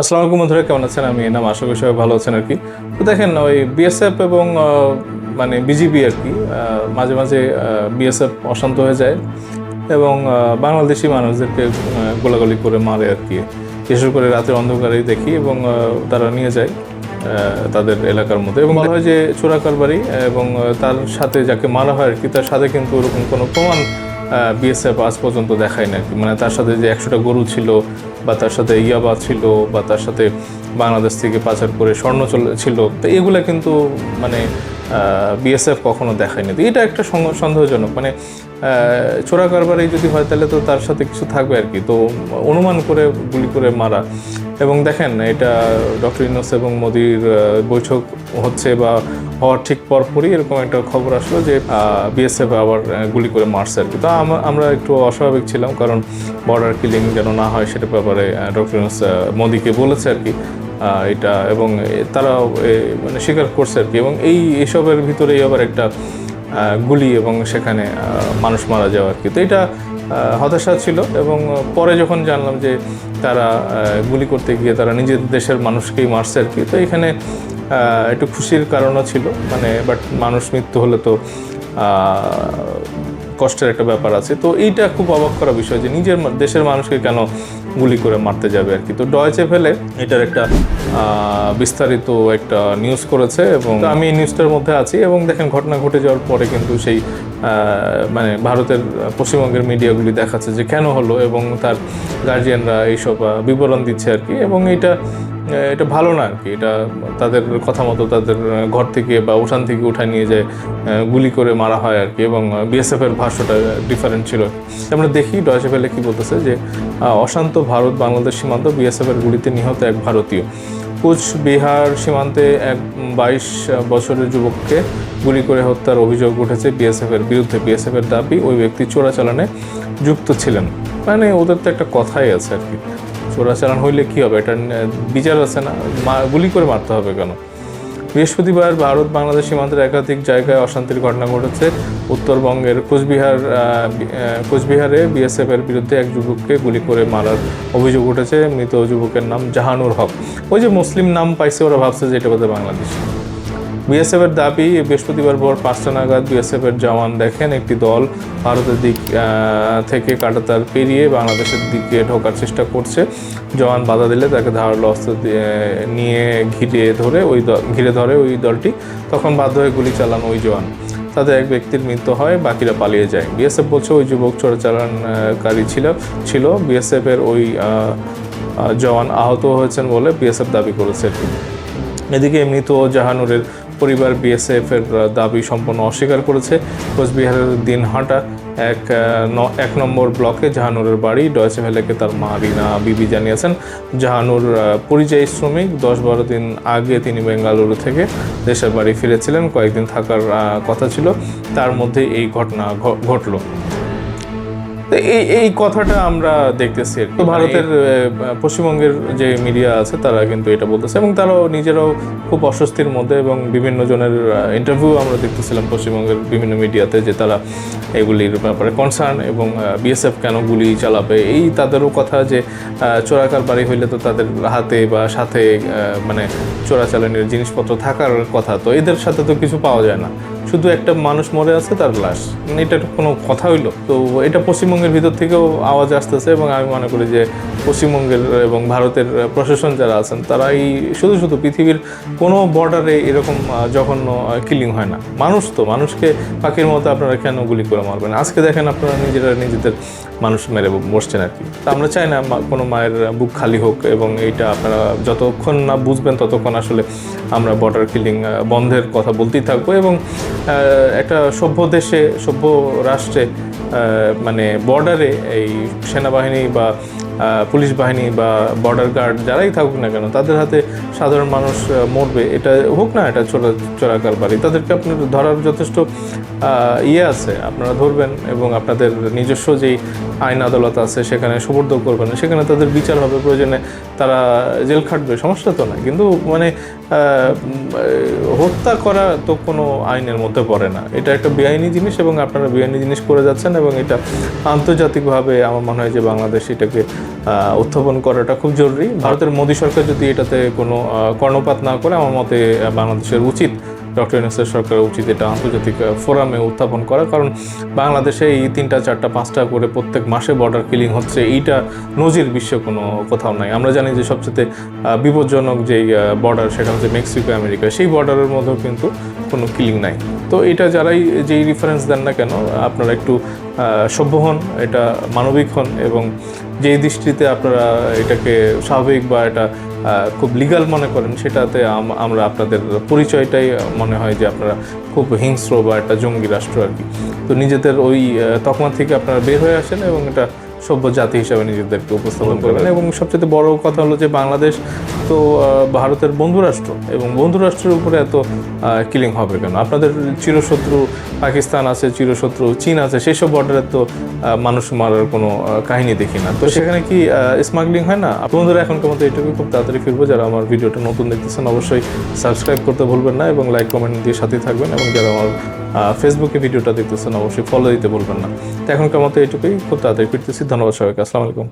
আসসালামু আলাইকুম বন্ধুরা, কেমন আছেন? আমি নাম আশা করি ভালো আছেন আর কি? তো দেখেন, ওই বিএসএফ এবং মানে বিজিবি আর কি মাঝে মাঝে বিএসএফ অশান্ত হয়ে যায় এবং বাংলাদেশি মানুষদেরকে গোলাগুলি করে মারে আর কি। বিশেষ করে রাতের অন্ধকারেই দেখি এবং তারা নিয়ে যায় তাদের এলাকার মধ্যে। এবং বলা হয় যে চোরা কারবারি এবং তার সাথে যাকে মারা হয় আর কি, তার সাথে কিন্তু ওরকম কোনো প্রমাণ বিএসএফ আজ পর্যন্ত দেখায় না আর কি। মানে তার সাথে যে একশোটা গরু ছিল বা তার সাথে ইয়াবা ছিল বা তার সাথে বাংলাদেশ থেকে পাচার করে স্বর্ণ ছিল, তো এগুলো কিন্তু মানে বিএসএফ কখনো দেখায়নি। তো এটা একটা সন্দেহজনক। মানে চোরা কারবারে যদি হয়, তাহলে তো তার সাথে কিছু থাকবে আর কি। তো অনুমান করে, গুলি করে মারা। এবং দেখেন, এটা ডক্টর ইনোস এবং মোদির বৈঠক হচ্ছে বা হওয়ার ঠিক পরপরই এরকম একটা খবর আসলো যে বিএসএফ আবার গুলি করে মারছে আর কি তো আমরা একটু অস্বাভাবিক ছিলাম কারণ বর্ডার কিলিং যেন না হয় সেটা ব্যাপারে ডক্টর মোদিকে বলেছে আর কি এটা এবং তারা মানে স্বীকার করছে আর কি এবং এই এসবের ভিতরেই আবার একটা গুলি এবং সেখানে মানুষ মারা যাওয়া আর কি তো এটা হতাশা ছিল এবং পরে যখন জানলাম যে তারা গুলি করতে গিয়ে তারা নিজের দেশের মানুষকেই মারছে আর কি তো এখানে একটু খুশির কারণও ছিল মানে বাট মানুষ মৃত্যু হলে তো কষ্টের একটা ব্যাপার আছে। তো এইটা খুব অবাক করা বিষয় যে নিজের দেশের মানুষকে কেন গুলি করে মারতে যাবে আর কি? তো ডয়েচে ফেলে এটার একটা বিস্তারিত একটা নিউজ করেছে এবং আমি এই নিউজটার মধ্যে আছি এবং দেখেন ঘটনা ঘটে যাওয়ার পরে কিন্তু সেই মানে ভারতের পশ্চিমবঙ্গের মিডিয়াগুলি দেখাচ্ছে যে কেন হলো এবং তার গার্জিয়ানরা এইসব বিবরণ দিচ্ছে আর কি এবং এটা এটা ভালো না আর কি এটা তাদের কথা মতো তাদের ঘর থেকে বা উঠান থেকে উঠায় নিয়ে যায় গুলি করে মারা হয় আর কি এবং বিএসএফ এর ভাষ্যটা ডিফারেন্ট ছিল। আমরা দেখি ডয়েচে ফেলে কি বলতেছে যে অশান্ত ভারত বাংলাদেশ সীমান্ত বিএসএফ এর গুলিতে নিহত এক ভারতীয়। কুচবিহার সীমান্তে এক বাইশ বছরের যুবককে গুলি করে হত্যার অভিযোগ উঠেছে বিএসএফ এর বিরুদ্ধে। বিএসএফ এর দাবি, ওই ব্যক্তি চোরাচালানে যুক্ত ছিলেন। মানে ওদের তো একটা কথাই আছে আর কি চোরাচালান হইলে কী হবে? এটা বিচার আছে না? গুলি করে মারতে হবে কেন? বৃহস্পতিবার ভারত বাংলাদেশ সীমান্তের একাধিক জায়গায় অশান্তির ঘটনা ঘটেছে। উত্তরবঙ্গের কোচবিহার কোচবিহারে বিএসএফ এর বিরুদ্ধে এক যুবককে গুলি করে মারার অভিযোগ উঠেছে। মৃত যুবকের নাম জাহানুর হক। ওই যে মুসলিম নাম পাইছে, ওরা ভাবছে যে এটা বোধহয় বাংলাদেশ। বিএসএফ এর দাবি, বৃহস্পতিবার ভোর পাঁচটা নাগাদ বিএসএফ এর জওয়ান দেখেন একটি দল ভারতের দিক থেকে কাটাতার পেরিয়ে বাংলাদেশের দিকে ঢোকার চেষ্টা করছে। জওয়ান বাধা দিলে তাকে ধারালো অস্ত্র নিয়ে ঘিরে ধরে ওই ঘিরে ধরে ওই দলটি। তখন বাধ্য হয়ে গুলি চালান ওই জওয়ান। তাতে এক ব্যক্তির মৃত্যু হয়, বাকিরা পালিয়ে যায়। বিএসএফ বলছে, ওই যুবক চোরাচালানকারী ছিল ছিল। বিএসএফ এর ওই জওয়ান আহত হয়েছেন বলে বিএসএফ দাবি করেছে। এদিকে মৃত জাহানুরের পরিবার বিএসএফ এর দাবি সম্পূর্ণ অস্বীকার করেছে। কোচবিহারের দিনহাটা এক এক নম্বর ব্লকে জাহানুরের বাড়ি ডয়সে ভ্যালেকে তার মা রিনা বিবি জানিয়েছেন। জাহানুর পরিযায়ী শ্রমিক, দশ বারো দিন আগে তিনি বেঙ্গালুরু থেকে দেশের বাড়ি ফিরেছিলেন। কয়েকদিন থাকার কথা ছিল। তার মধ্যে এই ঘটনা ঘটলো। তো এই এই কথাটা আমরা দেখতেছি তো ভারতের পশ্চিমবঙ্গের যে মিডিয়া আছে তারা কিন্তু এটা বলতেছে এবং তারাও নিজেরাও খুব অস্বস্তির মধ্যে এবং বিভিন্ন জনের ইন্টারভিউ আমরা দেখতেছিলাম পশ্চিমবঙ্গের বিভিন্ন মিডিয়াতে যে তারা এগুলির ব্যাপারে কনসার্ন এবং বিএসএফ কেন গুলি চালাবে? এই তাদেরও কথা যে চোরাকার বাড়ি হইলে তো তাদের হাতে বা সাথে মানে চোরাচালানির জিনিসপত্র থাকার কথা। তো এদের সাথে তো কিছু পাওয়া যায় না। শুধু একটা মানুষ মরে আছে, তার লাশ। মানে এটা কোনো কথা হইল? তো এটা পশ্চিমবঙ্গের ভিতর থেকেও আওয়াজ আসতেছে এবং আমি মনে করি যে পশ্চিমবঙ্গের এবং ভারতের প্রশাসন যারা আছেন তারা এই শুধু শুধু পৃথিবীর কোনো বর্ডারে এরকম জঘন্য কিলিং হয় না। মানুষ তো, মানুষকে পাখির মতো আপনারা কেন গুলি করে মারবেন? আজকে দেখেন আপনারা নিজেরা নিজেদের মানুষ মেরে বসছেন আর কি। তা আমরা চাই না কোনো মায়ের বুক খালি হোক এবং এইটা আপনারা যতক্ষণ না বুঝবেন ততক্ষণ আসলে আমরা বর্ডার কিলিং বন্ধের কথা বলতেই থাকব এবং একটা সভ্য দেশে, সভ্য রাষ্ট্রে মানে বর্ডারে এই সেনাবাহিনী বা পুলিশ বাহিনী বা বর্ডার গার্ড যারাই থাকুক না কেন, তাদের হাতে সাধারণ মানুষ মরবে। এটা হোক না, এটা চোরা চোরাকার বাড়ি। তাদেরকে আপনার ধরার যথেষ্ট ইয়ে আছে, আপনারা ধরবেন এবং আপনাদের নিজস্ব যেই আইন আদালত আছে, সেখানে সুবর্দ করবেন। সেখানে তাদের বিচার হবে। প্রয়োজনে তারা জেল খাটবে, সমস্যা তো না কিন্তু মানে হত্যা করা তো কোনো আইনের মধ্যে পড়ে না। এটা একটা বেআইনি জিনিস এবং আপনারা বেআইনি জিনিস করে যাচ্ছেন এবং এটা আন্তর্জাতিকভাবে আমার মনে হয় যে বাংলাদেশ এটাকে উত্থাপন করাটা খুব জরুরি। ভারতের মোদী সরকার যদি এটাতে কোনো কর্ণপাত না করে, আমার মতে বাংলাদেশের উচিত ডক্টর ইউনুসের সরকারের উচিত এটা আন্তর্জাতিক ফোরামে উত্থাপন করা। কারণ বাংলাদেশে এই তিনটা, চারটা, পাঁচটা করে প্রত্যেক মাসে বর্ডার কিলিং হচ্ছে, এইটা নজির বিশ্বে কোনো কোথাও নাই। আমরা জানি যে সবচেয়ে বিপজ্জনক যেই বর্ডার সেটা হচ্ছে মেক্সিকো, আমেরিকা। সেই বর্ডারের মধ্যেও কিন্তু কোনো কিলিং নাই। তো এটা যারাই যেই রেফারেন্স দেন না কেন, আপনারা একটু সভ্য হন, এটা মানবিক হন এবং যেই দৃষ্টিতে আপনারা এটাকে স্বাভাবিক বা এটা খুব লিগাল মনে করেন, সেটাতে আমরা আপনাদের পরিচয়টাই মনে হয় যে আপনারা খুব হিংস্র বা একটা জঙ্গি রাষ্ট্র আর কি। তো নিজেদের ওই তকমা থেকে আপনারা বের হয়ে আসেন এবং এটা সভ্য জাতি হিসাবে নিজেদেরকে উপস্থাপন করবেন এবং সবচেয়ে বড় কথা হলো যে বাংলাদেশ তো ভারতের বন্ধুরাষ্ট্র। এবং বন্ধুরাষ্ট্রের উপরে এত কিলিং হবে কেন? আপনাদের চিরশত্রু পাকিস্তান আছে চিরশত্রু চীন আছে সেই সব বর্ডারে তো মানুষ মারার কোনো কাহিনী দেখি না। তো সেখানে কি স্মাগলিং হয় না? বন্ধুরা এখনকার মতো এটুকু খুব তাড়াতাড়ি ফিরবো। যারা আমার ভিডিওটা নতুন দেখতেছেন অবশ্যই সাবস্ক্রাইব করতে ভুলবেন না এবং লাইক কমেন্ট দিয়ে সাথে থাকবেন। এবং যারা আমার ফেসবুকে ভিডিওটা দেখতেছেন, অবশ্যই ফলো দিতে বলবেন না। তো এখনকার মতো এটুকুই খুব তাড়াতাড়ি ফিরতেছি। ধন্যবাদ সবাইকে। আসসালামু আলাইকুম।